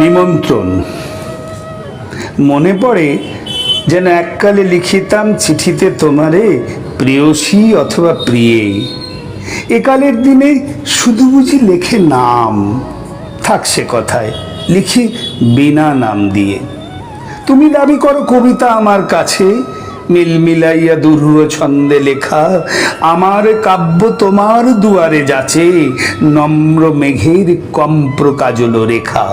নিমন্ত্রণ। মনে পড়ে যেন এককালে লিখিতাম চিঠিতে তোমারে প্রেয়সী অথবা প্রিয়ে। একালের দিনে শুধু বুঝি লেখে নাম। থাক সে কথায়, লিখি বিনা নাম দিয়ে। তুমি দাবি করো কবিতা আমার কাছে, মিল মিলাইয়া দুরূহ ছন্দে লেখা। আমার কাব্য তোমার দুয়ারে যাচে, নম্র মেঘের কম্প্র কাজল রেখা।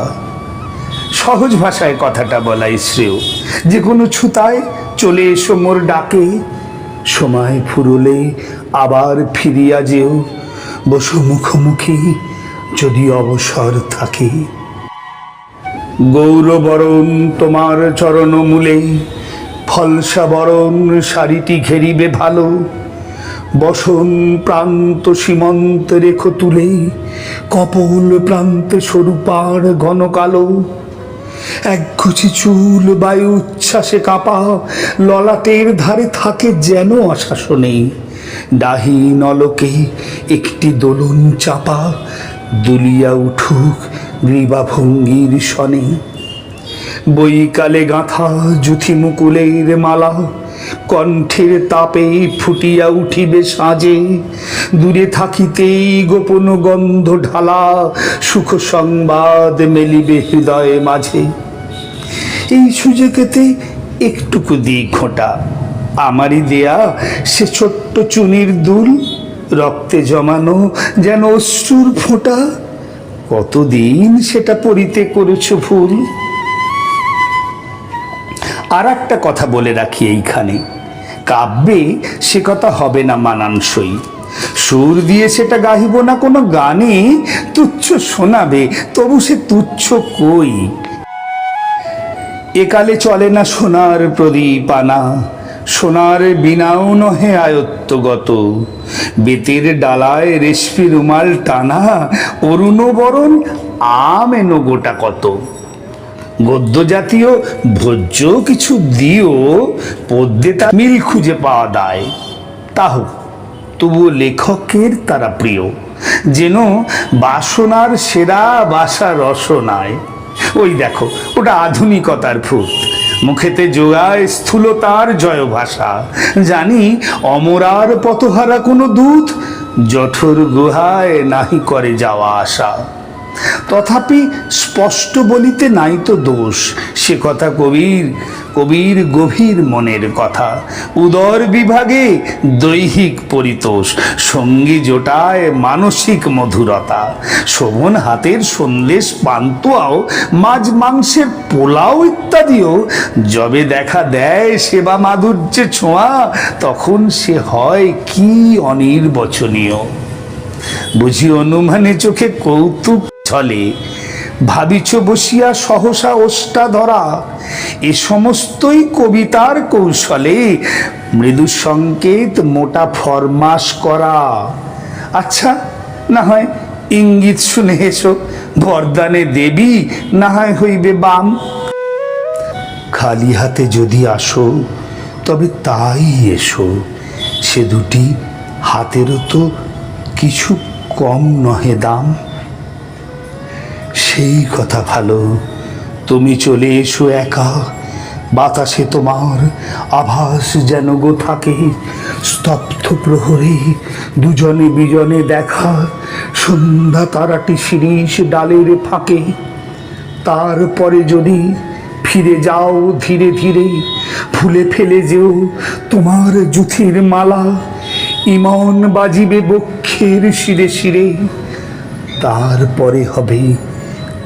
সহজ ভাষায় কথাটা বলাই শ্রেয়। যে কোনো ছুতায় চলে এসো মোর ডাকে, সময় ফুরলে আবার ফিরিয়া যেও, বসো মুখোমুখি যদি অবসর থাকে। গৌরবরণ তোমার চরণ মূলে, ফলসা বরণ শাড়িটি ঘেরিবে ভালো। বসন প্রান্ত সীমন্ত রেখো তুলে, কপল প্রান্তে সরুপার ঘন কালো এক ঘুচি চুল, বায়ু উচ্ছ্বাসে কাঁপা, ললাটের ধারে থাকে যেন আশাসনে ডাহি নলকে একটি দোলন চাপা, দুলিয়া উঠুক গ্রীবাভঙ্গির সনে। বইকালে গাঁথা জুথি মুকুলের মালা, কণ্ঠের তাপে ফুটিয়া উঠিবে সাজে। দূরে থাকিতেই গোপন গন্ধ ঢালা, সুখ সংবাদ মেলিবে হৃদয়ে মাঝে। এই সুযোগেতে একটুকু দিই খোঁটা আমারই দেয়া সে ছোট্ট চুনির দুল, রক্তে জমানো যেন অশ্রুর ফোঁটা। কতদিন সেটা পরিতে করেছ ভুল? আর একটা কথা বলে রাখি এইখানে। কাব্যে সে কথা হবে না মানানসই। সুর দিয়ে সেটা গাহিব না কোনো গানে, তুচ্ছ শোনাবে, তবু সে তুচ্ছ কই? একালে চলে না সোনার প্রদীপ আনা সোনার বিনাও নহে আয়ত্তগত। বেতের ডালায় রেশমি রুমাল টানা অরুণ বরণ আম এনো গোটা কত। গদ্য জাতীয় ভোজ্য কিছু দিও, পদ্যে তা মিল খুঁজে পাওয়া দায়। তাহ, তবুও লেখকের তারা প্রিয়। যেন বাসনার সেরা বাসা রসনায়। ওই দেখো, ওটা আধুনিকতার ফুট মুখেতে যোগায় স্থূলতার জয় ভাষা জানি অমরার পতহারা কোনো দূত, জঠর গুহায় নাহি করে যাওয়া আসা তথাপি স্পষ্ট বলিতে নাই তো দোষ। সে কথা কবির কবির গভীর মনের কথা। উদর বিভাগে দৈহিক পরিতোষ, সঙ্গী জোটায় মানসিক মধুরতা। শোভন হাতের সন্দেশ পান্তুয়াও মাছ মাংসের পোলাও ইত্যাদিও। যবে দেখা দেয় সেবা মাধুর্যে ছোঁয়া, তখন সে হয় কি অনির্বচনীয়। বুঝি অনুমানে চোখে কৌতুক ছলে ভাবিছ বসিয়া সহসা ওষ্টা ধরা, এ সমস্তই কবিতার কৌশলে মৃদু সংকেত মোটা ফরমাস করা। আচ্ছা না হয় ইঙ্গিত শুনে এসো বরদানে দেবী, না হয় হইবে বাম। খালি হাতে যদি আসো, তবে তাই এসো, সে দুটি হাতেরও তো কিছু কম নহে দাম। সেই কথা ভালো। তুমি চলে এসো একা। বাতাসে তোমার আভাস যেন গো থাকে। স্তব্ধ প্রহরে দুজনে বিজনে দেখা। সন্ধ্যা তারাটি শিরিষ ডালের ফাঁকে। তারপরে যদি ফিরে যাও ধীরে ধীরে, ফুলে ফেলে যেও তোমার জুথির মালা। ইমন বাজিবে বক্ষের শিরে শিরে। তারপরে হবে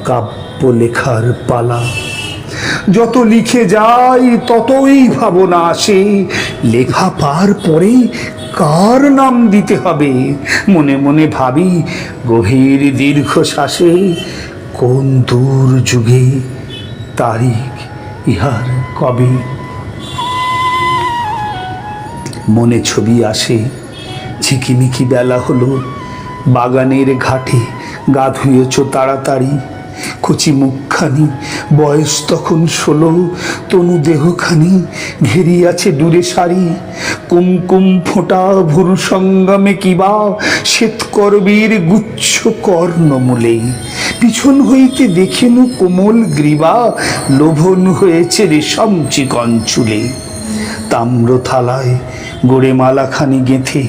কাব্য লেখার পালা। যত লিখে যাই, ততই ভাবনা আসে। লেখা পার পরে কার নাম দিতে হবে? মনে মনে ভাবি, গভীর দীর্ঘশ্বাসে কোন দূর যুগে তারিখ ইহার কবে? মনে ছবি আসে, ঝিকিমিকি বেলা হলো। বাগানের ঘাটে গা ধুয়েছ তাড়াতাড়ি। কচি মুখখানি। বয়স তখন ষোলো, তনু দেহখানি। ঘেরিয়াছে দূরে সারি কুমকুম ফোঁটা ভুরু সঙ্গমে কিবা শ্বেতকর্বীর গুচ্ছ কর্ণমূলে পিছন হইতে দেখেনু কোমল গ্রীবা, লোভন হয়েছে রেশম চিকন চুলে। তাম্র থালায় গোড়ে মালাখানি গেঁথে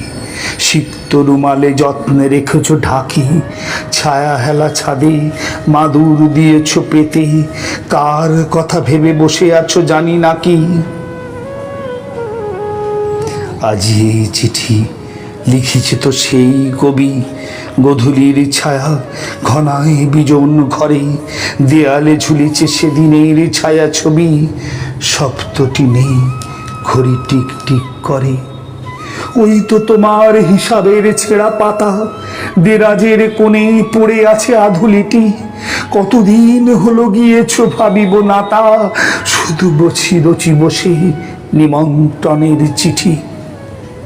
সিক্ত রুমালে যত্নে রেখেছ ঢাকি, ছায়া হেলা ছাদে মাদুর দিয়েছ পেতে, কার কথা ভেবে বসে আছো জানি নাকি আজি এই চিঠি লিখেছে তো সেই কবি, গধূলির ছায়া, ঘনায় বিজন ঘরে, দেয়ালে ঝুলিছে সেদিনের ছায়া ছবি, সপ্তটি নেই ঘড়ি টিক টিক করে। ওই তো তোমার হিসাবের ছেঁড়া পাতা। দেরাজের কোণে পড়ে আছে আধুলিটি। কতদিন হলো গিয়েছ ভাবিব না তা। শুধু বসি রচি বসে নিমন্ত্রণের চিঠি।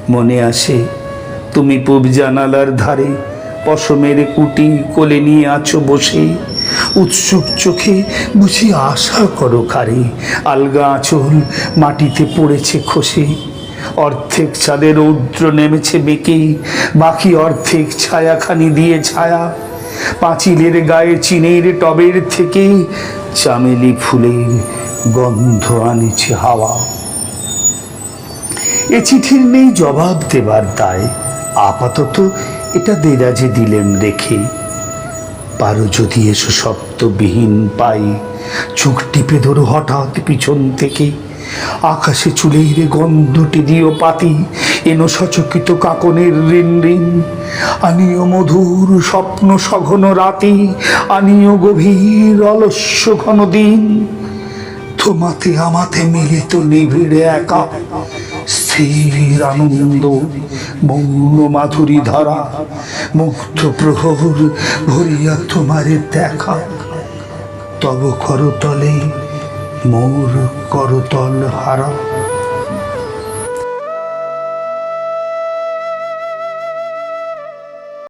মনে আসে, তুমি পূব জানালার ধারে পশমের কুটি কোলে নিয়ে আছো বসে। উৎসুক চোখে বুঝি আশা করো কারে। আলগা আঁচল মাটিতে পড়েছে খসে। অর্ধেক চাঁদের রৌদ্র নেমেছে বেঁকে বাকি অর্ধেক ছায়াখানি দিয়ে ছায়া। পাঁচিলের গায়ে চিনের টবের থেকে চামেলি ফুলের গন্ধ আনেছে হাওয়া। এ চিঠির নেই জবাব দেবার দায়। আপাতত এটা দেরাজে দিলেন রেখে। পারো যদি এসো শব্দবিহীন পাই চোখ টিপে ধরো হঠাৎ পিছন থেকে। আকাশে চুলের গন্ধটি দিও পাতি, এনো সচকিত কাকনের ঋণ ঋণ আনিও মধুর স্বপ্ন সঘন রাতি, আনিও গভীর অলস্য ঘন দিন। তোমাতে আমাতে মিলিত নিভিড়ে একা, স্থির আনন্দ, মৌন মাধুরী ধারা, মুগ্ধ প্রহর ভরিয়া তোমারে দেখা। তব করতলে মোর করতল হারা